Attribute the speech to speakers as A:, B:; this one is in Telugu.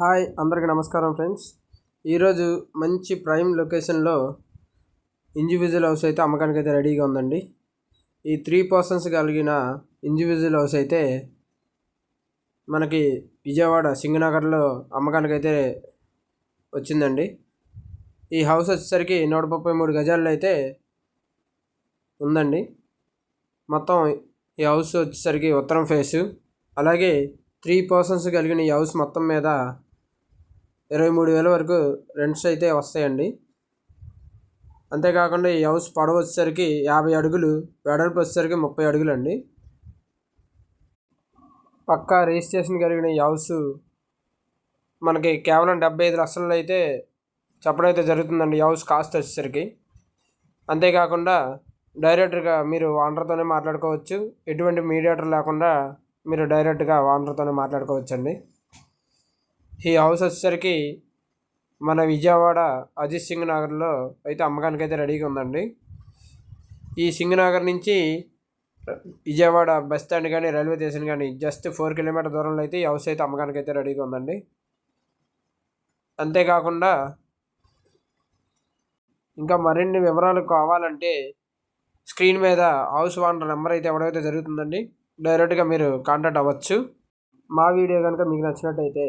A: హాయ్ అందరికీ నమస్కారం ఫ్రెండ్స్. ఈరోజు మంచి ప్రైమ్ లొకేషన్లో ఇండివిజువల్ హౌస్ అయితే అమ్మకానికి అయితే రెడీగా ఉందండి. ఈ త్రీ పర్సన్స్ కలిగిన ఇండివిజువల్ హౌస్ అయితే మనకి విజయవాడ సింగనగర్లో అమ్మకానికి అయితే వచ్చిందండి. ఈ హౌస్ వచ్చేసరికి నూట ముప్పై మూడు గజాల్లో అయితే ఉందండి. మొత్తం ఈ హౌస్ వచ్చేసరికి ఉత్తరం ఫేసు. అలాగే త్రీ పర్సన్స్ కలిగిన ఈ హౌస్ మొత్తం మీద ఇరవై మూడు వేల వరకు రెంట్స్ అయితే వస్తాయండి. అంతేకాకుండా ఈ హౌస్ పొడవు వచ్చేసరికి యాభై అడుగులు వెడల్పు వచ్చేసరికి ముప్పై అడుగులు అండి పక్కా రిజిస్ట్రేషన్ కలిగిన ఈ హౌస్ మనకి కేవలం డెబ్బై ఐదు లక్షలు అయితే చెప్పడం అయితే జరుగుతుందండి. ఈ హౌస్ కాస్ట్ వచ్చేసరికి. అంతేకాకుండా డైరెక్ట్గా మీరు ఓనర్తోనే మాట్లాడుకోవచ్చు. ఎటువంటి మీడియేటర్ లేకుండా మీరు డైరెక్ట్గా ఓనర్తోనే మాట్లాడుకోవచ్చండి. ఈ హౌస్ వచ్చేసరికి మన విజయవాడ అజిత్ సింగ్ నగర్లో అయితే అమ్మకానికి అయితే రెడీగా ఉందండి. ఈ సింగ్ నగర్ నుంచి విజయవాడ బస్ స్టాండ్ కానీ రైల్వే స్టేషన్ కానీ జస్ట్ ఫోర్ కిలోమీటర్ దూరంలో అయితే ఈ హౌస్ అయితే అమ్మకానికి అయితే రెడీగా ఉందండి. అంతేకాకుండా ఇంకా మరిన్ని వివరాలు కావాలంటే స్క్రీన్ మీద హౌస్ ఓనర్ నెంబర్ అయితే ఎవడైతే జరుగుతుందండి డైరెక్ట్గా మీరు కాంటాక్ట్ అవ్వచ్చు. మా వీడియో కనుక మీకు నచ్చినట్టయితే